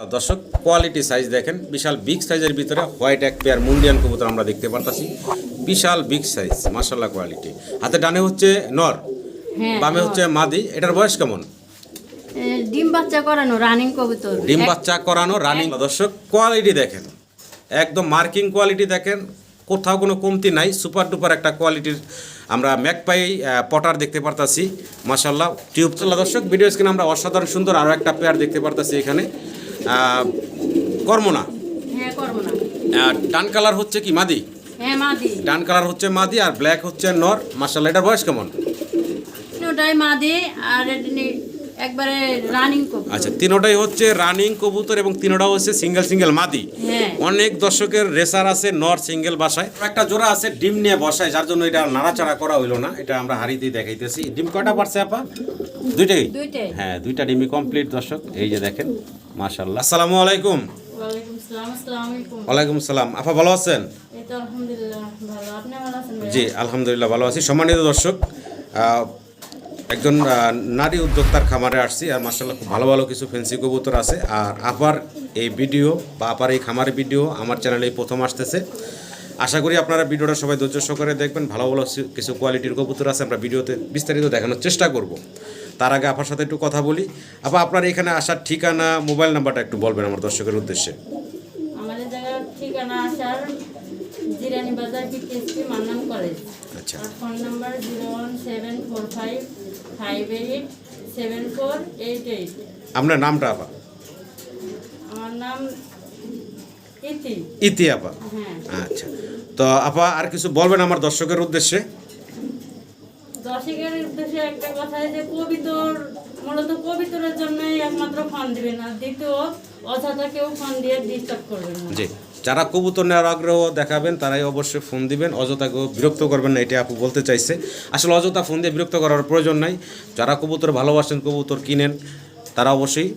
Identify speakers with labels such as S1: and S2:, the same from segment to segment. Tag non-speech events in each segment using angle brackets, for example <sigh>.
S1: দর্শক quality size দেখেন বিশাল big সাইজের ভিতরে হোয়াইট এক পেয়ার মুন্ডিয়ান কবুতর আমরা দেখতে পারতাছি। বিশাল বিগ সাইজ মার্শাল্লাহ কোয়ালিটি হাতে ডানে হচ্ছে নর
S2: হ্যাঁ
S1: বামে হচ্ছে মাদি। এটার বয়স কেমন?
S2: ডিম বাচ্চা করানো রানিং কবুতর।
S1: ডিম বাচ্চা করানো রানিং দর্শক কোয়ালিটি দেখেন। একদম মার্কিং কোয়ালিটি দেখেন। কোথাও কোনো কমতি নাই সুপার ডুপার একটা কোয়ালিটির আমরা ম্যাকপাই পটার দেখতে পারতাছি। মাসাল্লাহ টিউব দর্শক ভিডিও স্ক্রিনে আমরা অসাধারণ সুন্দর আরও একটা পেয়ার দেখতে পারতাছি এখানে। কর্মনা?
S2: হ্যাঁ
S1: ডান কালার হচ্ছে কি মাদি?
S2: হ্যাঁ মাদি।
S1: ডান কালার হচ্ছে মাদি আর ব্ল্যাক হচ্ছে নর। মাসাল্লাহ এটার বয়স কেমন?
S2: ওটাই মাদি আর একবারে রানিং কবুতর।
S1: আচ্ছা তিনোটাই হচ্ছে রানিং কবুতর এবং তিনোটা হচ্ছে সিঙ্গেল সিঙ্গেল মাদি।
S2: হ্যাঁ।
S1: অনেক দর্শকের রেসার আছে নর সিঙ্গেল বাসায়। একটা জোড়া আছে ডিম নিয়ে বসায় যার জন্য এটা নাড়াচাড়া করা হইল না। এটা আমরা হাড়িতেই দেখাইতেছি। ডিম কয়টা পারছে আপা? দুইটাই?
S2: দুইটাই।
S1: হ্যাঁ দুইটা ডিমই কমপ্লিট দর্শক। এই যে দেখেন। মাশাল্লাহ আসসালামু আলাইকুম।
S2: ওয়ালাইকুম সালাম আসসালামু আলাইকুম।
S1: ওয়ালাইকুম সালাম আপা ভালো আছেন? জি আলহামদুলিল্লাহ ভালো আছি। সম্মানিত দর্শক একজন নারী উদ্যোক্তার খামারে আসছি আর মার্শাল্লাহ খুব ভালো ভালো কিছু ফেন্সি কবুতর আছে। আর আপার এই ভিডিও বা আপার এই খামারের ভিডিও আমার চ্যানেলে প্রথম আসতেছে। আশা করি আপনারা ভিডিওটা সবাই ধৈর্য সহকারে দেখবেন। ভালো ভালো কিছু কোয়ালিটির কবুতর আছে আমরা ভিডিওতে বিস্তারিত দেখানোর চেষ্টা করব। তার আগে আপার সাথে একটু কথা বলি। আপা আপনার এখানে আসার ঠিকানা মোবাইল নাম্বারটা একটু বলবেন আমার দর্শকের উদ্দেশ্যে।
S2: আমাদের জায়গার ঠিকানা আসার জিরানি বাজার বিকেএসপি মান্নাম কলেজ।
S1: আচ্ছা।
S2: Phone number zero one seven four five five eight seven four eight eight.
S1: আপনার নামটা আপা
S2: আমার নাম ইতি।
S1: ইতি আপা
S2: হ্যাঁ।
S1: আচ্ছা। তো আপা আর কিছু বলবেন আমার দর্শকের উদ্দেশ্যে?
S2: দর্শকের উদ্দেশ্যে একটা কথা যে কবিতর মূলত কবিতরের জন্যই একমাত্র ফোন দিবেন আর দ্বিতীয়, অযথা কেউ ফোন দিয়ে ডিস্টার্ব করবেন না।
S1: জি, যারা কবুতর নেওয়ার আগ্রহ দেখাবেন, তারাই অবশ্যই ফোন দিবেন। অযথা বিরক্ত করবেন না এটা আপু বলতে চাইছে। আসলে অযথা ফোন দিয়ে বিরক্ত করার প্রয়োজন নাই। যারা কবুতর ভালোবাসেন, কবুতর কিনেন, তারা অবশ্যই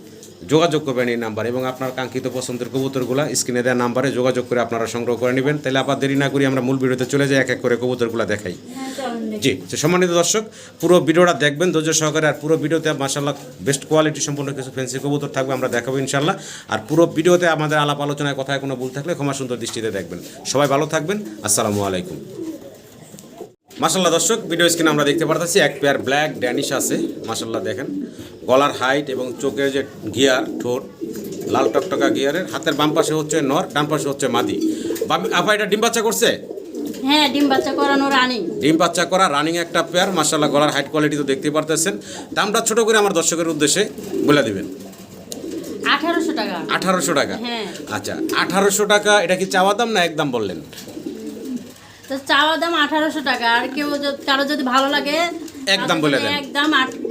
S1: যোগাযোগ করবেন এই নাম্বার এবং আপনার কাঙ্ক্ষিত পছন্দের কবুতরগুলা স্ক্রিনে দেওয়া নাম্বারে যোগাযোগ করে আপনারা সংগ্রহ করে নেবেন। তাহলে আবার দেরি না করি আমরা মূল ভিডিওতে চলে যাই এক এক করে কবুতরগুলা দেখাই।
S2: হ্যাঁ।
S1: জি সম্মানিত দর্শক পুরো ভিডিওটা দেখবেন ধৈর্য সহকারে আর পুরো ভিডিওতে মাসাল্লাহ বেস্ট কোয়ালিটি সম্পূর্ণ কিছু ফেন্সি কবুতর থাকবে আমরা দেখাবো ইনশাল্লাহ আর পুরো ভিডিওতে আমাদের আলাপ আলোচনায় কথায় কোনো ভুল থাকলে ক্ষমা সুন্দর দৃষ্টিতে দেখবেন। সবাই ভালো থাকবেন আসসালামু আলাইকুম। মাসাল্লাহ দর্শক ভিডিও স্ক্রিনে আমরা দেখতে পারতেছি এক পেয়ার ব্ল্যাক ড্যানিশ আছে মাসাল্লাহ দেখেন। গলার হাইট এবং চোখের যে গিয়ার ঠোঁট লাল টকটকা গিয়ারের হাতের বাম পাশে হচ্ছে নর ডান পাশে হচ্ছে মাদি। আপা এটা ডিম বাচ্চা করছে?
S2: হ্যাঁ ডিম বাচ্চা করানো রানিং
S1: ডিম বাচ্চা করা রানিং একটা পেয়ার গলার হাইট কোয়ালিটি তো দেখতে পারতেছেন। দামটা ছোট করে আমার দর্শকের উদ্দেশ্যে বলে দিবেন।
S2: আঠারোশো টাকা।
S1: আঠারোশো টাকা।
S2: হ্যাঁ।
S1: আচ্ছা আঠারোশো টাকা এটা কি চাওয়া দাম না একদম বললেন?
S2: তো চাওয়া দাম আঠারোশো টাকা আর কেউ কারও যদি ভালো লাগে
S1: একদম বলে দেন।
S2: একদম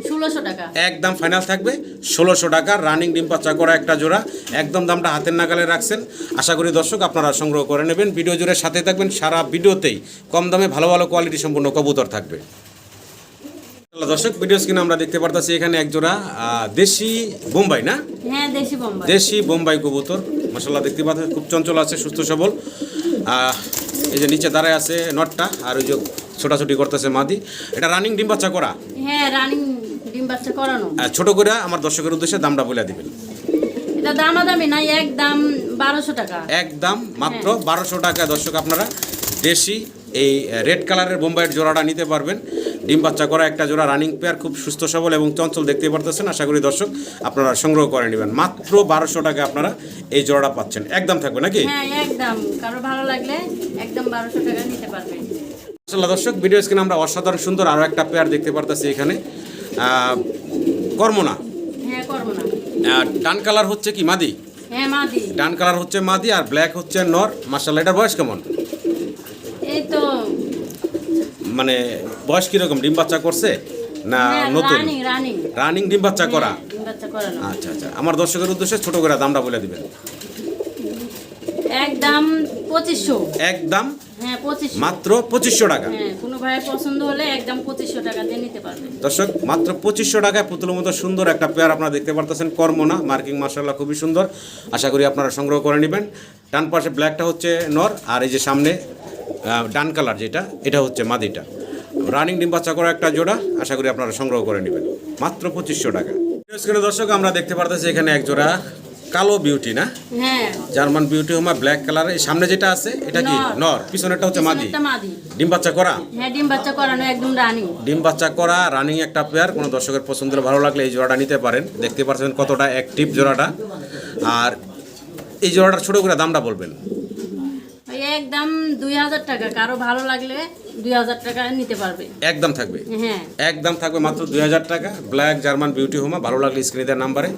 S2: ষোলোশো টাকা।
S1: একদম ফাইনাল থাকবে ষোলোশো টাকা রানিং ডিম করা একটা জোড়া। একদম দামটা হাতের নাগালে রাখছেন। আশা করি দর্শক আপনারা সংগ্রহ করে নেবেন। ভিডিও জুড়ে সাথে থাকবেন। সারা ভিডিওতেই কম দামে ভালো ভালো কোয়ালিটি সম্পূর্ণ কবুতর থাকবে। দর্শক ভিডিও স্ক্রিনে আমরা দেখতে পারতেছি এখানে এক জোড়া দেশি বোম্বাই না?
S2: হ্যাঁ দেশি বোম্বাই।
S1: দেশি বোম্বাই কবুতর। মশাল্লাহ দেখতে পাচ্ছেন খুব চঞ্চল আছে সুস্থ সবল। আহ, এই যে নিচে দাঁড়ায় আছে নটটা আর ওই যে ছোটাছুটি করতেছে মাদি। এটা রানিং ডিম বাচ্চা করা?
S2: হ্যাঁ রানিং ডিম বাচ্চা করানো।
S1: আহ, ছোট করে আমার দর্শকের উদ্দেশ্যে দামটা বলে দিবেন।
S2: এটা দামাদামি নাই একদম বারোশো টাকা।
S1: একদম মাত্র বারোশো টাকা। দর্শক আপনারা দেশি এই রেড কালারের বোম্বাইয়ের জোড়াটা নিতে পারবেন। ডিম বাচ্চা করা একটা জোড়া রানিং পেয়ার খুব সুস্থ সবল এবং চঞ্চল দেখতে পারতেছেন। আশা করি দর্শক আপনারা সংগ্রহ করে নেবেন। মাত্র বারোশো টাকা আপনারা এই জোড়াটা পাচ্ছেন। একদম থাকবে নাকি?
S2: হ্যাঁ একদম। কারও ভালো লাগলে একদম বারোশো টাকা নিতে পারবে
S1: আসলে দর্শক ভিডিও স্ক্রিনে আমরা অসাধারণ সুন্দর আরও একটা পেয়ার দেখতে পারতেছি এখানে। কর্মনা।
S2: হ্যাঁ
S1: ডান কালার হচ্ছে কি মাদি?
S2: হ্যাঁ মাদি।
S1: ডান কালার হচ্ছে মাদি আর ব্ল্যাক হচ্ছে নর। মার্শাল এটার বয়স কেমন?
S2: এই তো
S1: মানে বয়স কীরকম? ডিম বাচ্চা করছে না
S2: হ্যাঁ,
S1: নতুন?
S2: রানিং।
S1: ডিম বাচ্চা করা?
S2: হ্যাঁ,
S1: আচ্ছা আচ্ছা। আমার দর্শকের উদ্দেশ্যে ছোট করে দামটা বলে দিবেন।
S2: একদম পঁচিশশো।
S1: একদম
S2: হ্যাঁ
S1: মাত্র পঁচিশশো টাকা।
S2: কোনো ভাইয়ের পছন্দ হলে একদম পঁচিশশো টাকা দিয়ে নিতে পারবে।
S1: দর্শক মাত্র পঁচিশশো টাকায় পুতুলের মতো সুন্দর একটা পেয়ার আপনারা দেখতে পারতেছেন। কর্মনা মার্কিং মার্শাল্লাহ খুবই সুন্দর। আশা করি আপনারা সংগ্রহ করে নেবেন। ডান পাশে ব্ল্যাকটা হচ্ছে নর আর এই যে সামনে ডান কালার যেটা এটা হচ্ছে মাদিটা। রানিং ডিম বাচ্চা করা একটা জোড়া আশা করি আপনারা সংগ্রহ করে নেবেন। মাত্র পঁচিশশো টাকা। দর্শক আমরা দেখতে পারতেছি এখানে এক জোড়া কালো বিউটি না? German beauty homer black colour এই সামনে যেটা আছে এটা কি?
S2: নর।
S1: নর। পিছনেরটা হচ্ছে মাদি। ডিম বাচ্চা করা?
S2: হ্যাঁ ডিম বাচ্চা করানো একদম রানিং
S1: ডিম বাচ্চা করা রানিং একটা পেয়ার কোনো দর্শকের পছন্দের ভালো লাগলে এই জোড়াটা নিতে পারেন। দেখতে পাচ্ছেন কতটা অ্যাক্টিভ জোড়াটা। আর এই জোড়াটার ছোটো করে দামটা বলবেন।
S2: একদম দুই হাজার টাকা। কারও ভালো লাগলে দুই হাজার টাকা নিতে পারবে।
S1: একদম থাকবে।
S2: হ্যাঁ।
S1: একদম থাকবে মাত্র দুই হাজার টাকা। ব্ল্যাক জার্মান বিউটি হোমা ভালো লাগলে স্ক্রিনে দেওয়ার নাম্বারে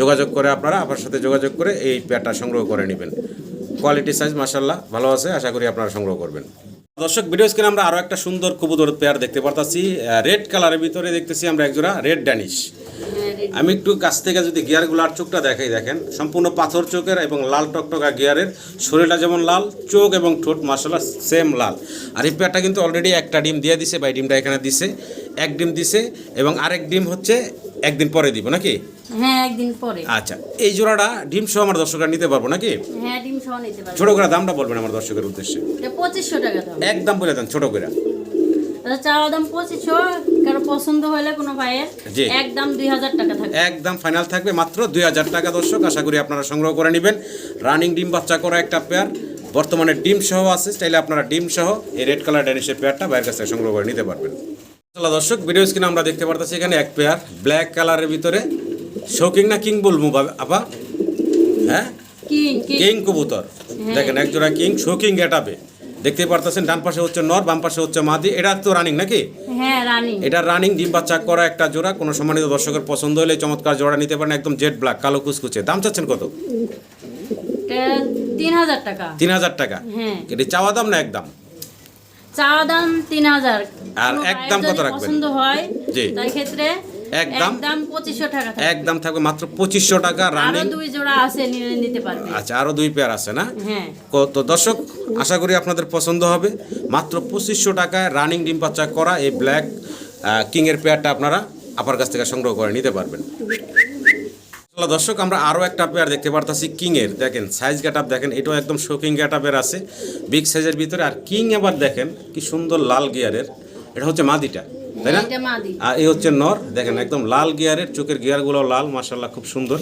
S1: যোগাযোগ করে আপনারা আপনার সাথে যোগাযোগ করে এই প্যাডটা সংগ্রহ করে নেবেন। কোয়ালিটি সাইজ মাসাল্লাহ ভালো আছে আশা করি আপনারা সংগ্রহ করবেন। দর্শক ভিডিও স্ক্রিনে আমরা আরও একটা সুন্দর কবুতর পেয়ার দেখতে পারতাছি। রেড কালারের ভিতরে দেখতেছি আমরা একজোড়া রেড ড্যানিশ আমি একটু কাছ থেকে যদি গিয়ারগুলার চোখটা দেখাই, দেখেন। সম্পূর্ণ পাথর চোখের এবং লাল টকটকা গিয়ারের শরীরটা যেমন লাল, চোখ এবং ঠোঁট মাসাল্লাহ সেম লাল। আর এই পেয়ারটা কিন্তু অলরেডি একটা ডিম দিয়ে দিছে, বা ডিমটা এখানে দিছে, এক ডিম দিছে এবং আরেক ডিম হচ্ছে একদিন পরে দিব, নাকি?
S2: হ্যাঁ একদিন পরে।
S1: আচ্ছা এই জোড়াটা ডিম সহ আমার দর্শকরা নিতে পারব নাকি?
S2: হ্যাঁ ডিম সহ নিতে পারবে।
S1: ছোটো করে দামটা বলবেন আমার দর্শকের উদ্দেশ্যে।
S2: এটা পঁচিশশো টাকা দাম।
S1: একদম বলে দেন ছোটো করে।
S2: আচ্ছা চাওয়া দাম পঁচিশশো কারও পছন্দ হলে কোনো ভাইয়ের একদম দুই হাজার টাকা থাকবে।
S1: একদম ফাইনাল থাকবে মাত্র দুই হাজার টাকা দর্শক। আশা করি আপনারা সংগ্রহ করে নেবেন। রানিং ডিম বাচ্চা করা একটা পেয়ার বর্তমানে ডিম সহ আছে চাইলে আপনারা ডিম সহ এই রেড কালার ড্যানিশের পেয়ারটা বাইরের কাছ সংগ্রহ করে নিতে পারবেন। দর্শক ভিডিও স্ক্রিনে আমরা দেখতে পারতেছি এখানে এক পেয়ার ব্ল্যাক কালারের ভিতরে। শৌকিং না কিং বলব আপা? হ্যাঁ?
S2: কিং
S1: কবুতর। দেখেন এক জোড়া কিং শৌকিং গেটাবে। দেখতে পারতেছেন ডান পাশে হচ্ছে নর বাম পাশে হচ্ছে মাদি। এটা তো রানিং নাকি?
S2: হ্যাঁ রানিং
S1: এটা রানিং ডিম বাচ্চা করা একটা জোড়া। কোনো সম্মানিত দর্শকের পছন্দ হলে চমৎকার জোড়া নিতে পারেন একদম জেড ব্ল্যাক কালো কুচকুচে। দাম চাচ্ছেন কত?
S2: তিন হাজার টাকা।
S1: তিন হাজার টাকা?
S2: হ্যাঁ।
S1: এটা চাওয়া দাম না একদম?
S2: চাওয়া দাম তিন হাজার।
S1: আর একদম কত রাখবেন?
S2: পছন্দ হয়
S1: জি।
S2: তাই ক্ষেত্রে
S1: একদম?
S2: একদম টাকা থাকবে।
S1: একদম থাকবে মাত্র পঁচিশশো টাকা
S2: আরও
S1: রানিং
S2: দুই জোড়া আছে নিতে পারবে।
S1: আচ্ছা আরও দুই পেয়ার আছে না?
S2: হ্যাঁ।
S1: তো দর্শক আশা করি আপনাদের পছন্দ হবে। মাত্র পঁচিশশো টাকায় রানিং ডিম বাচ্চা করা এই ব্ল্যাক কিংয়ের পেয়ারটা আপনারা আপার কাছ থেকে সংগ্রহ করে নিতে পারবেন। দর্শক আমরা আরও একটা পেয়ার দেখতে পারতাছি কিংয়ের দেখেন সাইজ গেট দেখেন এটাও একদম শোকিং গেট আছে। বিগ সাইজের ভিতরে আর কিং আবার দেখেন কি সুন্দর লাল গিয়ারের এটা হচ্ছে মাদিটা। তাই না? আর এই হচ্ছে নর। দেখেন একদম লাল গিয়ারের চোখের গিয়ারগুলো লাল মাসাল্লাহ খুব সুন্দর।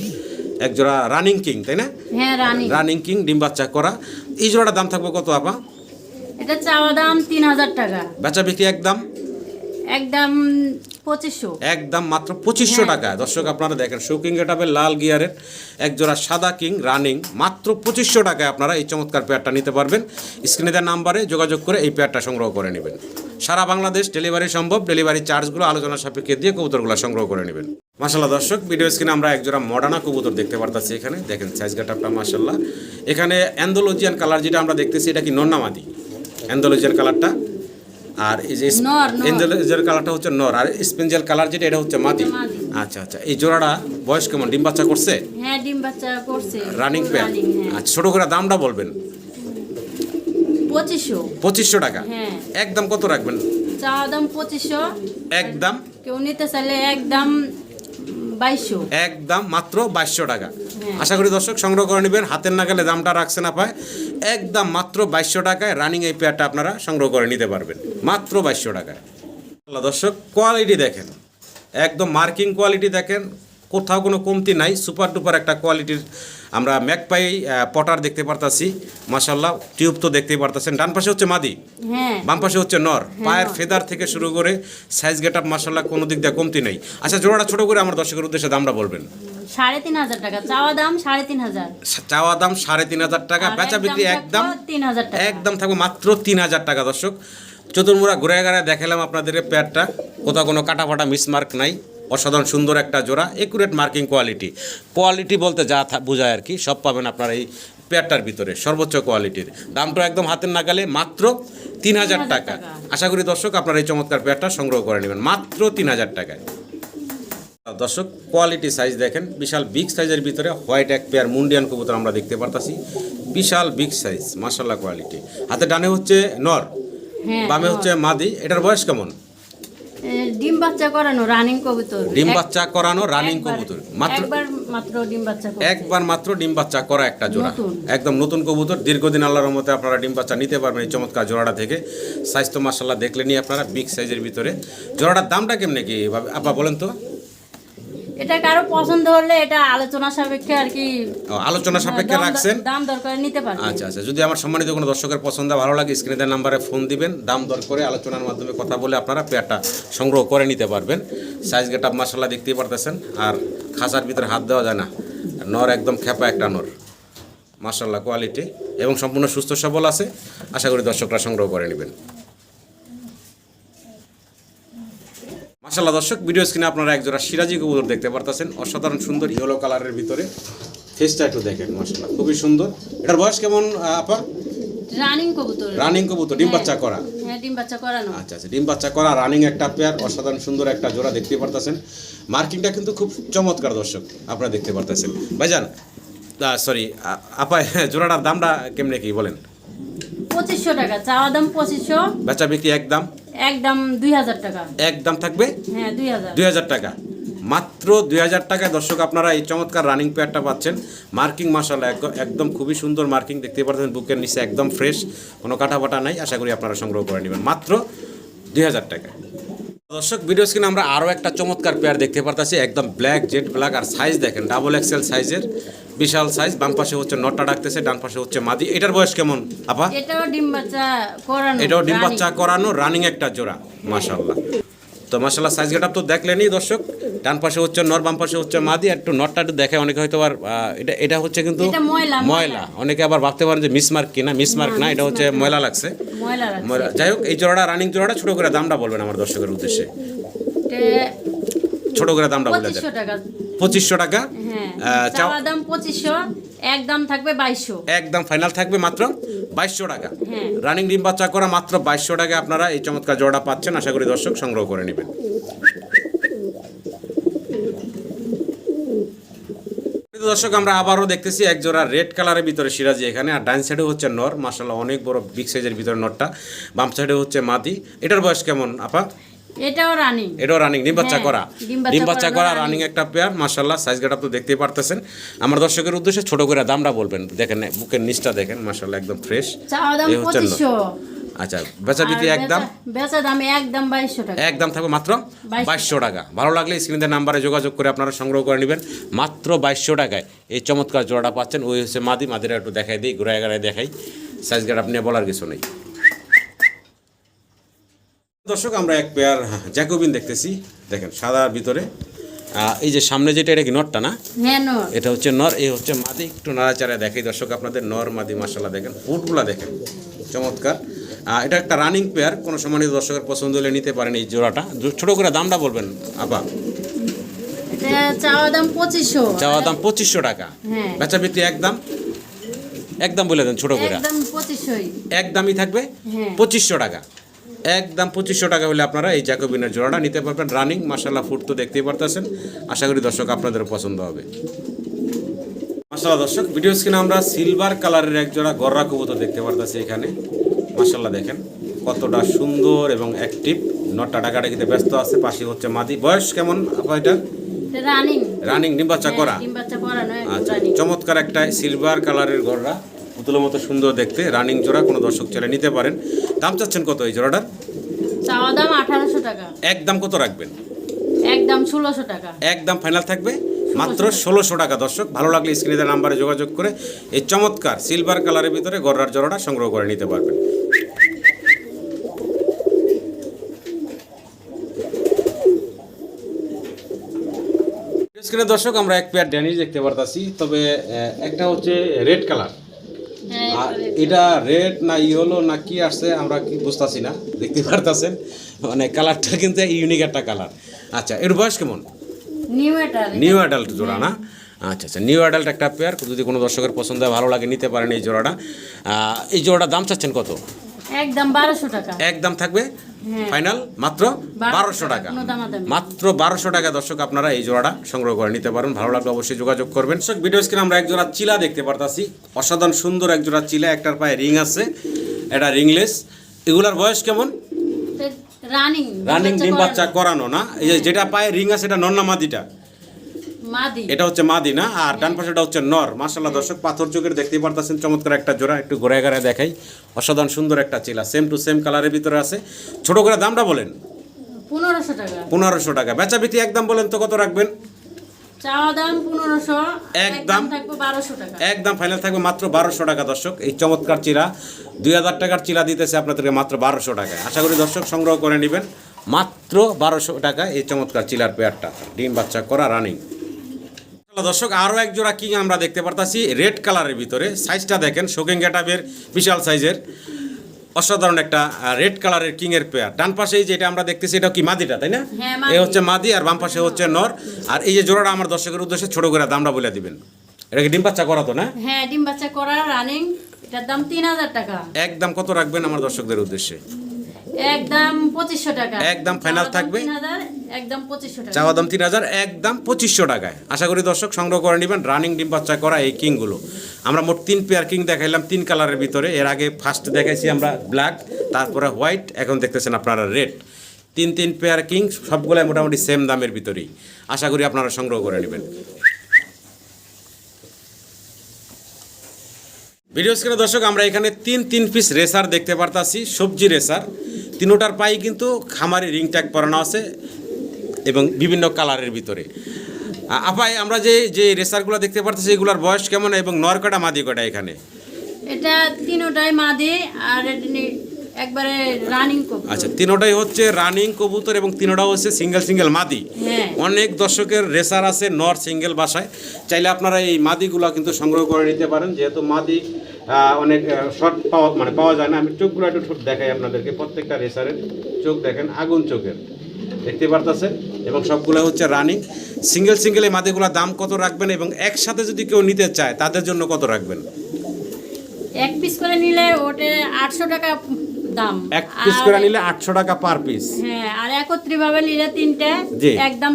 S1: এক জোড়া রানিং কিং তাই না?
S2: হ্যাঁ রানিং।
S1: রানিং কিং ডিম বাচ্চা করা। এই জোড়াটার দাম থাকবে কত আপা?
S2: এটা চাওয়া দাম তিন হাজার টাকা।
S1: বেচা বিক্রি একদম?
S2: একদম পঁচিশশো।
S1: একদম মাত্র পঁচিশশো টাকা দর্শক আপনারা দেখেন শৌকিং গেটাবে লাল গিয়ারের এক জোড়া সাদা কিং রানিং মাত্র পঁচিশশো টাকায় আপনারা এই চমৎকার পেয়ারটা নিতে পারবেন। স্ক্রিনে দেওয়ার নাম্বারে যোগাযোগ করে এই পেয়ারটা সংগ্রহ করে নেবেন। সারা বাংলাদেশ ডেলিভারি সম্ভব। ডেলিভারি চার্জগুলো আলোচনা সাপেক্ষে দিয়ে কবুতরগুলো সংগ্রহ করে নেবেন। মাসাল্লাহ দর্শক ভিডিও স্ক্রিনে আমরা এক জোড়া মডার্না কবুতর দেখতে পারতাছি এখানে। দেখেন সাইজ গাটাপটা মাসাল্লাহ এখানে অ্যান্ডোলজিয়ান কালার যেটা আমরা দেখতেছি এটা কি নন্নামাদি? অ্যান্ডোলজিয়ান কালারটা আর এই যে
S2: এঞ্জেল এঞ্জেল
S1: এঞ্জেলের কালারটা হচ্ছে নর। আর স্পেঞ্জেল কালার যেটা এটা হচ্ছে মাদি। আচ্ছা আচ্ছা। এই জোড়াটা বয়স কেমন? ডিম বাচ্চা করছে?
S2: হ্যাঁ ডিম বাচ্চা করছে।
S1: রানিং পেয়ার
S2: হ্যাঁ।
S1: আচ্ছা ছোট করে দামটা বলবেন?
S2: পঁচিশশো।
S1: পঁচিশশো টাকা?
S2: হ্যাঁ।
S1: একদম কত রাখবেন?
S2: চা দাম পঁচিশশো।
S1: একদম?
S2: কেউ নিতে চাইলে একদম
S1: একদম মাত্র বাইশশো টাকা।
S2: হ্যাঁ।
S1: আশা করি দর্শক সংগ্রহ করে নেবেন। হাতের নাগালে দামটা রাখছে না পায় একদম মাত্র বাইশশো টাকায় রানিং এই পেয়ারটা আপনারা সংগ্রহ করে নিতে পারবেন। মাত্র বাইশশো টাকায়। আল্লাহ দর্শক কোয়ালিটি দেখেন। একদম মার্কিং কোয়ালিটি দেখেন। কোথাও কোনো কমতি নাই। সুপার টুপার একটা কোয়ালিটির আমরা ম্যাকপাই পটার দেখতে পারতাছি মাসাল্লাহ টিউব তো দেখতেই পারতাছেন। ডান পাশে হচ্ছে মাদি
S2: হ্যাঁ।
S1: বাম পাশে হচ্ছে নর। পায়ের ফেদার থেকে শুরু করে সাইজ গেট আপ মাসাল্লাহ কোনো দিক দিয়ে কমতি নেই। আচ্ছা জোড়াটা ছোট করে আমার দর্শকের উদ্দেশ্যে দামটা বলবেন।
S2: সাড়ে তিন হাজার টাকা। চাওয়া দাম সাড়ে তিন হাজার।
S1: চাওয়া দাম সাড়ে তিন হাজার টাকা
S2: আর
S1: বেচা বিক্রি একদম
S2: তিন হাজার টাকা।
S1: একদম থাকবে মাত্র তিন হাজার টাকা দর্শক। চতুর্মুড়া ঘুরে ঘুরে দেখালাম আপনাদের প্যাডটা কোথাও কোনো কাটা ফাটা মিসমার্ক নাই। অসাধারণ সুন্দর একটা জোড়া একুরেট মার্কিং কোয়ালিটি কোয়ালিটি বলতে যা বোঝায় আর কি সব পাবেন আপনার এই প্যাডটার ভিতরে সর্বোচ্চ কোয়ালিটির দামটা একদম হাতের নাগালে মাত্র তিন হাজার টাকা। আশা করি দর্শক আপনারা এই চমৎকার প্যাডটা সংগ্রহ করে নেবেন মাত্র তিন হাজার টাকায়। দর্শক কোয়ালিটি সাইজ দেখেন বিশাল বিগ সাইজের ভিতরে হোয়াইট এক পেয়ার মুন্ডিয়ান কবুতর আমরা দেখতে পারতাছি। বিশাল বিগ সাইজ মার্শাল্লাহ কোয়ালিটি হাতে ডানে হচ্ছে নর
S2: হ্যাঁ
S1: বামে হচ্ছে মাদি এটার বয়স কেমন?
S2: ডিম বাচ্চা করানো রানিং কবুতর।
S1: ডিম বাচ্চা করানো রানিং কবুতর। মাত্র
S2: একবার মাত্র ডিম বাচ্চা
S1: একবার মাত্র ডিম বাচ্চা করা একটা জোড়া। একদম নতুন কবুতর। দীর্ঘদিন আল্লাহর রহমতে আপনারা ডিম বাচ্চা নিতে পারবেন এই চমৎকার জোড়াটা থেকে। সাইজ তো মার্শাল্লাহ দেখলেনি আপনারা বিগ সাইজের ভিতরে। জোড়াটার দামটা কেমনে কি? আপা বলেন তো।
S2: এটা কারও পছন্দ হলে এটা আলোচনা সাপেক্ষে আর কি
S1: আলোচনা সাপেক্ষে
S2: দাম-
S1: রাখছেন?
S2: দাম দর করে নিতে পারবে।
S1: আচ্ছা আচ্ছা যদি আমার সম্মানিত কোনো দর্শকের পছন্দ ভালো লাগে স্ক্রিনের নাম্বারে ফোন দিবেন দাম দর করে আলোচনার মাধ্যমে কথা বলে আপনারা পেয়ারটা সংগ্রহ করে নিতে পারবেন। সাইজ গেট আপ মাসাল্লাহ দেখতেই পারতেছেন আর খাঁচার ভিতরে হাত দেওয়া যায় না। নর একদম খেপা একটা নর। মাসাল্লাহ কোয়ালিটি এবং সম্পূর্ণ সুস্থ সবল আছে। আশা করি দর্শকরা সংগ্রহ করে নেবেন। মাসাল্লাহ দর্শক ভিডিও স্ক্রিনে আপনারা একজোড়া সিরাজি কবুতর দেখতে পারতেছেন। অসাধারণ সুন্দর ইয়েলো কালারের ভিতরে। ফেসটা একটু দেখেন মাসাল্লাহ খুবই সুন্দর। এটার বয়স কেমন আহ, আপা?
S2: রানিং কবুতর।
S1: রানিং কবুতর ডিম বাচ্চা করা।
S2: হ্যাঁ ডিম বাচ্চা করানো।
S1: আচ্ছা আচ্ছা ডিম বাচ্চা করা রানিং একটা পেয়ার অসাধারণ সুন্দর একটা জোড়া দেখতে পারতেছেন। মার্কিংটা কিন্তু খুব চমৎকার দর্শক আপনারা দেখতে পারতেছেন। ভাইজান সরি আপা <laughs> জোড়াটার দামটা কেমনে কি বলেন?
S2: পঁচিশশো টাকা চাওয়া দাম পঁচিশশো।
S1: বেচা বিক্রি একদম?
S2: একদম দুই হাজার টাকা।
S1: একদম থাকবে?
S2: হ্যাঁ দুই হাজার।
S1: টাকা। মাত্র দুই হাজার টাকায় দর্শক আপনারা এই চমৎকার রানিং পেয়ারটা পাচ্ছেন। মার্কিং মাসাল্লাহ একদম খুবই সুন্দর মার্কিং দেখতে পাচ্ছেন। বুকের নিচে একদম ফ্রেশ কোনো কাটাপাটা নাই। আশা করি আপনারা সংগ্রহ করে নেবেন। মাত্র দুই হাজার টাকায়। দর্শক ভিডিও স্ক্রিনে আমরা আরও একটা চমৎকার পেয়ার দেখতে পারতেছি। একদম ব্ল্যাক জেড ব্ল্যাক আর সাইজ দেখেন ডাবল এক্সেল সাইজের বিশাল সাইজ বাম পাশে হচ্ছে নটটা ডাকতেছে ডান পাশে হচ্ছে মাদি। এটার বয়স কেমন আপা?
S2: এটাও ডিম বাচ্চা করানো
S1: এটাও ডিম বাচ্চা করানো রানিং একটা জোড়া মাশাল্লাহ তো মাশাল্লাহ সাইজ গেট তো দেখলেনই দর্শক। ডান পাশে হচ্ছে নর বাম পাশে হচ্ছে মাদি একটু নটটা একটু দেখে অনেকে হয়তো আবার এটা এটা হচ্ছে কিন্তু
S2: ময়লা,
S1: অনেকে আবার ভাবতে পারেন যে মিসমার্ক কিনা মিসমার্ক না এটা হচ্ছে ময়লা লাগছে।
S2: ময়লা
S1: যাই হোক এই জোড়াটা রানিং জোড়াটা ছোট করে দামটা বলবেন আমার দর্শকের উদ্দেশ্যে। ছোট করে দামটা বলে দেন।
S2: পঁচিশশো টাকা। হ্যাঁ চাওয়া দাম পঁচিশশো একদম থাকবে বাইশশো।
S1: একদম ফাইনাল থাকবে মাত্র বাইশশো টাকা।
S2: হ্যাঁ।
S1: রানিং ডিম বাচ্চা করা মাত্র বাইশশো টাকা আপনারা এই চমৎকার জোড়া পাচ্ছেন আশা করি দর্শক সংগ্রহ করে নেবেন। দর্শক আমরা আবারও দেখতেছি এক জোড়া রেড কালারের ভিতরে সিরাজি এখানে। আর ডাইন সাইডে হচ্ছে নর। মাসাল্লাহ অনেক বড় বিগ সাইজের ভিতরে নরটা। বাম সাইডে হচ্ছে মাদি। এটার বয়স কেমন আপা?
S2: এটাও রানিং
S1: এটাও রানিং ডিম বাচ্চা
S2: হ্যাঁ,
S1: করা।
S2: ডিম বাচ্চা
S1: করা রানিং একটা পেয়ার মাশাল্লাহ সাইজ গেট দেখতেই পারতেছেন। আমার দর্শকের উদ্দেশ্যে ছোট করে দামটা বলবেন। দেখেন বুকের নিচটা দেখেন মাশাল্লাহ একদম ফ্রেশ এই হচ্ছে আচ্ছা বেচা বিক্রি একদম?
S2: বেচা- দাম একদম বাইশশো টাকা।
S1: একদম থাকবে মাত্র
S2: বাইশশো।
S1: টাকা। ভালো লাগলে স্ক্রিনের নাম্বারে যোগাযোগ করে আপনারা সংগ্রহ করে নেবেন। মাত্র বাইশশো টাকায়। এই চমৎকার জোড়াটা পাচ্ছেন। ওই হচ্ছে মাদি। মাদিরা একটু দেখাই দিই ঘুরায় ঘুরায় দেখাই। সাইজ গেট আপনি বলার কিছু নেই। দর্শক আমরা এক পেয়ার জ্যাকোবিন দেখতেছি। দেখেন সাদার ভিতরে। এই যে সামনে যেটা এটা কি নটটা না?
S2: হ্যাঁ
S1: এটা হচ্ছে নর এই হচ্ছে মাদি। একটু নাড়াচাড়া দেখাই দর্শক আপনাদের। নর মাদি মাসাল্লাহ দেখেন। ফুটগুলা দেখেন। চমৎকার। এটা একটা রানিং পেয়ার কোনো সম্মানিত দর্শকের পছন্দ হলে নিতে পারেন এই জোড়াটা। ছোট করে দামটা বলবেন আপা?
S2: চাওয়া দাম পঁচিশশো।
S1: চাওয়া দাম পঁচিশশো টাকা।
S2: হ্যাঁ।
S1: বেচা বিক্রি একদম একদম বলে দেন ছোট করে।
S2: একদম
S1: একদমই থাকবে?
S2: হ্যাঁ।
S1: পঁচিশশো টাকা। একদম পঁচিশশো টাকা হলে আপনারা এই জ্যাকোবিনের জোড়াটা নিতে পারবেন। রানিং মাসাল্লাহ ফুড তো দেখতেই পারতেছেন। আশা করি দর্শক আপনাদের পছন্দ হবে। মাসাল্লাহ দর্শক ভিডিও স্ক্রিনে আমরা সিলভার কালারের এক জোড়া গররা কবুতর দেখতে পারতেছি এখানে। মাসাল্লাহ দেখেন কতটা সুন্দর এবং অ্যাক্টিভ নটা ডাকাডাকিতে ব্যস্ত আছে পাশে হচ্ছে মাদি। বয়স কেমন আপা এটা?
S2: রানিং
S1: রানিং ডিম বাচ্চা করা? আচ্ছা চমৎকার একটা সিলভার কালারের গররা পুতুলের মতো সুন্দর দেখতে রানিং জোড়া কোনো দর্শক চাইলে নিতে পারেন। দাম চাচ্ছেন কত এই জোড়াটার?
S2: চাওয়া দাম আঠারোশো টাকা।
S1: একদম কত রাখবেন?
S2: একদম ষোলোশো টাকা।
S1: একদম ফাইনাল থাকবে? মাত্র ষোলোশো টাকা। দর্শক ভালো লাগলে স্ক্রিনের নাম্বারে যোগাযোগ করে এই চমৎকার সিলভার কালারের ভিতরে গররার জোড়াটা সংগ্রহ করে নিতে পারবেন। স্ক্রিনে দর্শক আমরা এক পেয়ার ড্যানিশ দেখতে পারতাছি তবে একটা হচ্ছে রেড কালার
S2: হ্যাঁ
S1: আর এটা রেড না ইয়েলো না কি আসছে আমরা কি বুঝতেছি না দেখতে পারতাছেন। মানে কালারটা কিন্তু ইউনিক একটা কালার আচ্ছা এর বয়স কেমন?
S2: নিউ
S1: অ্যাডাল্ট জোড়া না আচ্ছা আচ্ছা নিউ অ্যাডাল্ট একটা পেয়ার যদি কোনো দর্শকের পছন্দ হয় ভালো লাগে নিতে পারেন এই জোড়াটা। এই জোড়াটার দাম চাচ্ছেন কত?
S2: একদম বারোশো টাকা।
S1: একদম থাকবে?
S2: হ্যাঁ।
S1: ফাইনাল মাত্র বারোশো টাকা মাত্র বারোশো টাকা দর্শক আপনারা এই জোড়াটা সংগ্রহ করে নিতে পারেন। ভালো লাগলে অবশ্যই যোগাযোগ করবেন। দর্শক ভিডিও স্ক্রিনে আমরা এক জোড়া চিলা দেখতে পারতাছি। অসাধারণ সুন্দর এক জোড়া চিলা একটার পায়ে রিং আছে। এটা রিংলেস এগুলার বয়স কেমন?
S2: রানিং
S1: রানিং ডিম বাচ্চা করানো। না? এই যে যেটা পায় রিং আছে এটা নন্না মাদিটা?
S2: মাদি।
S1: এটা হচ্ছে মাদি না? আর ডান পাশেটা হচ্ছে নর। মাশাল্লাহ দর্শক পাথর চোখের দেখতেই পারতেছেন। চমৎকার একটা জোড়া একটু ঘুরে ঘুরে দেখাই। অসাধারণ সুন্দর একটা চিলা সেম টু সেম কালারের ভিতরে আছে। ছোট করে দামটা বলেন?
S2: পনেরোশো টাকা।
S1: পনেরোশো টাকা। বেচা বিক্রি একদম বলেন তো কত রাখবেন?
S2: চাওয়া দাম পনেরোশো
S1: একদম।
S2: একদম থাকবে বারোশো টাকা।
S1: একদম ফাইনাল থাকবে মাত্র বারোশো টাকা দর্শক। এই চমৎকার চিরা দুই হাজার টাকার চিরা দিতেছে আপনাদেরকে মাত্র বারোশো টাকায়। আশা করি দর্শক সংগ্রহ করে নেবেন। মাত্র বারোশো টাকা এই চমৎকার চিলার পেয়ারটা। ডিম বাচ্চা করা রানিং দর্শক আরও এক জোড়া কিং আমরা দেখতে পারতাছি রেড কালারের ভিতরে। সাইজটা দেখেন শোকিং গেটাবের বিশাল সাইজের অসাধারণ একটা রেড কালারের কিং এর পেয়ার ডান পাশে এই যেটা আমরা দেখতেছি এটা কি মাদিটা তাই না?
S2: হ্যাঁ,
S1: এই হচ্ছে মাদি আর বাম পাশে হচ্ছে নর। আর এই যে জোড়াটা আমার দর্শকের উদ্দেশ্যে ছোট করে দামটা বলে দিবেন। এটা কি ডিম বাচ্চা করা তো না?
S2: হ্যাঁ ডিম বাচ্চা করা রানিং এটার দাম তিন হাজার টাকা।
S1: একদম কত রাখবেন আমার দর্শকদের উদ্দেশ্যে?
S2: একদম পঁচিশশো টাকা।
S1: একদম
S2: দাম
S1: থাকবে?
S2: তিন হাজার একদম পঁচিশশো টাকা।
S1: চাওয়া দাম তিন হাজার একদম পঁচিশশো টাকায়। আশা করি দর্শক সংগ্রহ করে নেবেন রানিং ডিম বাচ্চা করা এই কিংগুলো। আমরা মোট তিন পেয়ার কিং দেখাইলাম তিন কালারের ভিতরে। এর আগে ফার্স্ট দেখাইছি আমরা ব্ল্যাক তারপরে হোয়াইট এখন দেখতেছেন আপনারা রেড তিন তিন পেয়ার কিং সবগুলাই মোটামুটি সেম দামের ভিতরেই। আশা করি আপনারা সংগ্রহ করে নেবেন। ভিডিও স্ক্রিনে দর্শক আমরা এখানে তিন তিন পিস রেসার দেখতে পারতাছি সবজি রেসার তিনোটার পাই কিন্তু খামারে রিং ট্যাগ পরানো আছে এবং বিভিন্ন কালারের ভিতরে। আ- আপাই আমরা যে যে রেসারগুলো দেখতে পারতেছি এগুলোর বয়স কেমন এবং নর কটা মাদি কটা এখানে?
S2: এটা তিনোটাই মাদি আর একবারে রানিং
S1: আচ্ছা তিনোটাই হচ্ছে রানিং কবুতর এবং তিনোটাও হচ্ছে সিঙ্গেল সিঙ্গেল মাদি।
S2: হ্যাঁ।
S1: অনেক দর্শকের রেসার আছে নর সিঙ্গেল বাসায়। চাইলে আপনারা এই মাদিগুলো কিন্তু সংগ্রহ করে নিতে পারেন যেহেতু মাদি অনেক শর্ট পাওয়া মানে পাওয়া যায় না। আমি চোখগুলো একটু ঠোঁট দেখাই আপনাদেরকে। প্রত্যেকটা রেসারের চোখ দেখেন আগুন চোখের। দেখতে পারতেছেন এবং সবগুলো হচ্ছে রানিং সিঙ্গেল সিঙ্গেল এই মাদিগুলোর দাম কত রাখবেন এবং একসাথে যদি কেউ নিতে চায় তাদের জন্য কত রাখবেন?
S2: এক পিস করে নিলে ওটা আটশো টাকা দাম।
S1: এক পিস করে নিলে আটশো টাকা পার পিস
S2: হ্যাঁ আর একত্রিত ভাবে নিলে তিনটে। একদম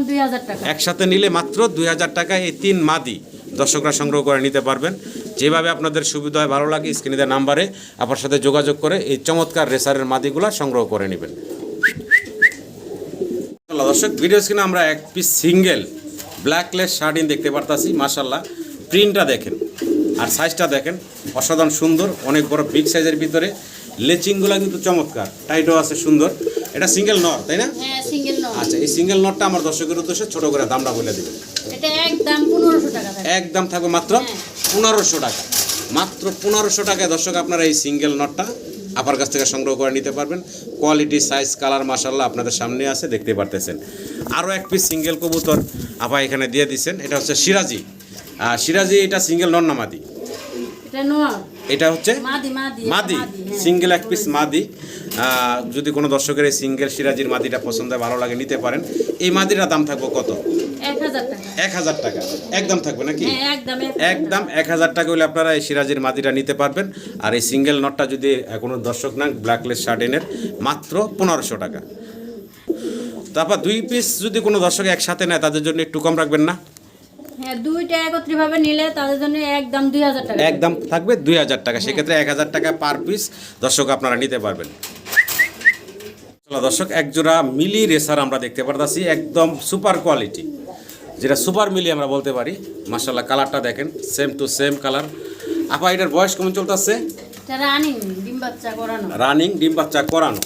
S2: টাকা।
S1: একসাথে নিলে মাত্র দুই হাজার টাকায় এই তিন মাদি দর্শকরা সংগ্রহ করে নিতে পারবেন। যেভাবে আপনাদের সুবিধা হয় ভালো লাগে স্ক্রিনে দেওয়া নাম্বারে আপনার সাথে যোগাযোগ করে এই চমৎকার রেসারের মাদিগুলা সংগ্রহ করে নেবেন। দর্শক ভিডিও স্ক্রিনে আমরা এক পিস সিঙ্গেল ব্ল্যাকলেস শার্টিন দেখতে পারতাছি মাশাল্লাহ প্রিন্টটা দেখেন আর সাইজটা দেখেন অসাধারণ সুন্দর অনেক বড় বিগ সাইজের ভিতরে। লেচিংগুলো কিন্তু চমৎকার টাইটও আছে সুন্দর। এটা সিঙ্গেল নর তাই না?
S2: হ্যাঁ
S1: আচ্ছা এই সিঙ্গেল নটটা আমার দর্শকের উদ্দেশ্যে ছোট করে দামটা বলে দেবেন।
S2: একদম
S1: থাকবে মাত্র?
S2: হ্যাঁ।
S1: পনেরোশো টাকা। মাত্র পনেরোশো টাকায় দর্শক আপনারা এই সিঙ্গেল নটটা আপার কাছ থেকে সংগ্রহ করে নিতে পারবেন। কোয়ালিটি সাইজ কালার মাসাল্লাহ আপনাদের সামনে আছে দেখতে পারতেছেন। আরও এক পিস সিঙ্গেল কবুতর আপা এখানে দিয়ে দিচ্ছেন এটা হচ্ছে সিরাজি। সিরাজি এটা সিঙ্গেল নন না মাদি?
S2: এটা
S1: হচ্ছে
S2: মাদি হ্যাঁ।
S1: সিঙ্গেল এক পিস মাদি। যদি কোনো দর্শকের এই সিঙ্গেল সিরাজির মাদিটা পছন্দ হয় ভালো লাগে নিতে পারেন। এই মাদিটার দাম থাকবে কত?
S2: এক হাজার টাকা।
S1: একদম থাকবে নাকি?
S2: হ্যাঁ একদম এক হাজার
S1: টাকা হলে আপনারা এই সিরাজির মাদিটা নিতে পারবেন। আর এই সিঙ্গেল নটটা যদি কোনো দর্শক নেন ব্ল্যাকলেস শার্টিনের মাত্র পনেরোশো টাকা। তারপর দুই পিস যদি কোনো দর্শক একসাথে নেয় তাদের জন্য একটু কম রাখবেন না?
S2: হ্যাঁ দুইটা একত্রিত ভাবে নিলে তাদের জন্য একদম দুই হাজার টাকা।
S1: একদম থাকবে দুই হাজার টাকা। সেক্ষেত্রে এক হাজার টাকা পার পিস দর্শক আপনারা নিতে পারবেন। দর্শক এক জোড়া মিলি রেসার আমরা দেখতে পারতাছি একদম সুপার কোয়ালিটি। যেটা সুপার মিলি আমরা বলতে পারি মার্শাল্লাহ কালারটা দেখেন সেম টু সেম কালার আপা এটার বয়স কেমন চলতেছে?
S2: রানিং ডিম বাচ্চা করানো।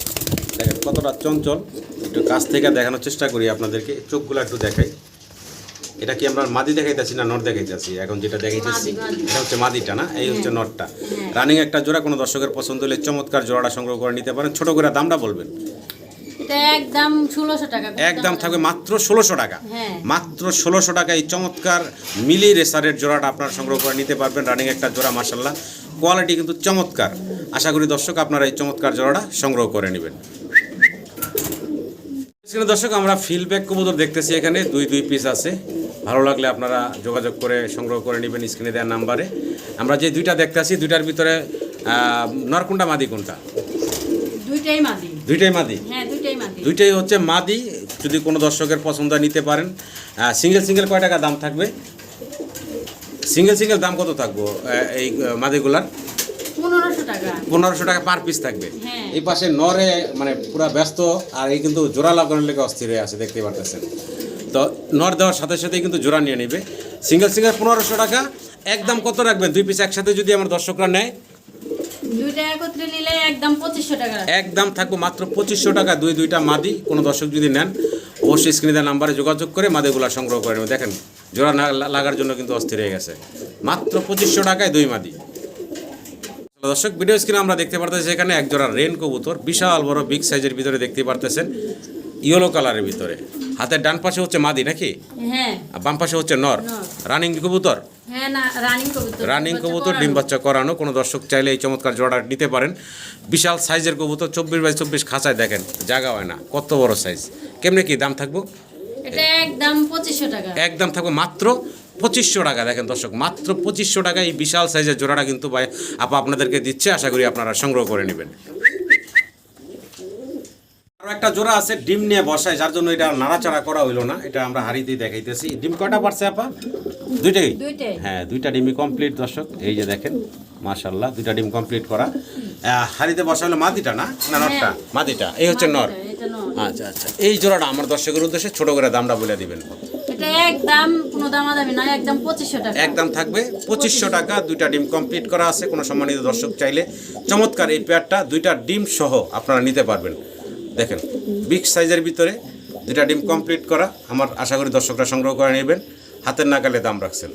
S1: দেখেন কতটা চঞ্চল। একটু কাছ থেকে দেখানোর চেষ্টা করি আপনাদেরকে চোখগুলো একটু দেখাই। এটা কি আমরা মাদি দেখাইতেছি না নট দেখাইতেছি? এখন যেটা দেখাইতেছি। এটা হচ্ছে মাদিটা না? এই হচ্ছে নটটা
S2: হ্যাঁ।
S1: রানিং একটা জোড়া কোনো দর্শকের পছন্দ হলে চমৎকার জোড়াটা সংগ্রহ করে নিতে পারেন। ছোট করে দামটা বলবেন?
S2: একদম ষোলোশো টাকা
S1: একদম থাকবে মাত্র ষোলোশো টাকা।
S2: হ্যাঁ।
S1: মাত্র ষোলোশো টাকা এই চমৎকার মিলি রেসারের জোড়াটা আপনারা সংগ্রহ করে নিতে পারবেন রানিং একটা জোড়া মাসাল্লাহ কোয়ালিটি কিন্তু চমৎকার। আশা করি দর্শক আপনারা এই চমৎকার জোড়াটা সংগ্রহ করে নেবেন। দর্শক আমরা ফিলব্যাক কবুতর দেখতেছি এখানে দুই দুই পিস আছে। ভালো লাগলে আপনারা যোগাযোগ করে সংগ্রহ করে নেবেন স্ক্রিনে দেওয়ার নাম্বারে। আমরা যে দুইটা দেখতেছি দুইটার ভিতরে আহ, নর কোনটা মাদি কোনটা?
S2: দুইটাই মাদি।
S1: দুইটাই মাদি?
S2: হ্যাঁ দুইটাই
S1: হচ্ছে মাদি যদি কোনো দর্শকের পছন্দ নিতে পারেন। সিঙ্গেল সিঙ্গেল কয় টাকা দাম থাকবে? সিঙ্গেল সিঙ্গেল দাম কত থাকব এই মাদিগুলার?
S2: পনেরোশো টাকা।
S1: পার পিস থাকবে।
S2: হ্যাঁ।
S1: এই পাশে নরে মানে পুরা ব্যস্ত আর এই কিন্তু জোড়া লাগানোর লেগে অস্থির হয়ে আছে দেখতে পারতেছেন। তো নর দেওয়ার সাথে সাথেই কিন্তু জোড়া নিয়ে নেবে। সিঙ্গেল সিঙ্গেল পনেরোশো টাকা একদম কত রাখবেন? দুই পিস একসাথে যদি আমার দর্শকরা নেয়
S2: একদম পঁচিশশো টাকা।
S1: একদম থাকব মাত্র পঁচিশশো টাকা, দুই দুইটা মাদি, কোনো দর্শক যদি নেন, অবশ্যই স্ক্রিনে নাম্বারে যোগাযোগ করে মাদিগুলা সংগ্রহ করে নেবেন। দেখেন, জোড়া লাগার জন্য কিন্তু অস্থির হয়ে গেছে। মাত্র পঁচিশশো টাকায় দুই মাদি। দর্শক ভিডিও স্ক্রিনে আমরা দেখতে পারতেছি এখানে এক জোড়া রেন কবুতর, বিশাল বড় বিগ সাইজের ভিতরে দেখতে পারতেছেন ইয়েলো কালারের ভিতরে। হাতের ডান পাশে হচ্ছে মাদি নাকি?
S2: হ্যাঁ।
S1: আর বাম পাশে হচ্ছে নর। রানিং কবুতর?
S2: হ্যাঁ না রানিং কবুতর।
S1: রানিং কবুতর ডিম বাচ্চা করানো। কোনো দর্শক চাইলে এই চমৎকার জোড়া নিতে পারেন। বিশাল সাইজের কবুতর চব্বিশ বাই চব্বিশ খাঁচায় দেখেন জায়গা হয় না কত বড় সাইজ। কেমনে কি দাম থাকব?
S2: এটা একদম পঁচিশশো টাকা।
S1: একদম থাকবে মাত্র পঁচিশশো টাকা। দেখেন দর্শক মাত্র পঁচিশশো টাকা এই বিশাল সাইজের জোড়াটা কিন্তু ভাই আপা আপনাদেরকে দিচ্ছে। আশা করি আপনারা সংগ্রহ করে নেবেন। আরও একটা জোড়া আছে ডিম নিয়ে বসায় যার জন্য এটা নাড়াচাড়া করা হইল না। এটা আমরা হাড়িতেই দেখাইতেছি। ডিম কয়টা পারছে আপা? দুইটাই হ্যাঁ দুইটা ডিমই কমপ্লিট দর্শক। এই যে দেখেন মাশাল্লাহ দুইটা ডিম কমপ্লিট করা। হাড়িতে বসা হলো মাদিটা না? না নরটা মাদিটা। এই হচ্ছে নর আচ্ছা আচ্ছা। এই জোড়াটা আমার দর্শকের উদ্দেশ্যে ছোট করে দামটা বলে দিবেন।
S2: একদম কোনো দামাদামি না একদম পঁচিশশো টাকা।
S1: একদম থাকবে পঁচিশশো টাকা দুইটা ডিম কমপ্লিট করা আছে। কোনো সম্মানিত দর্শক চাইলে চমৎকার এই পেয়ারটা দুইটা ডিম সহ আপনারা নিতে পারবেন। দেখেন বিগ সাইজের ভিতরে দুটা ডিম কমপ্লিট করা, আমার আশা করি দর্শকরা সংগ্রহ করে নেবেন। হাতের নাগালে দাম রাখছেন।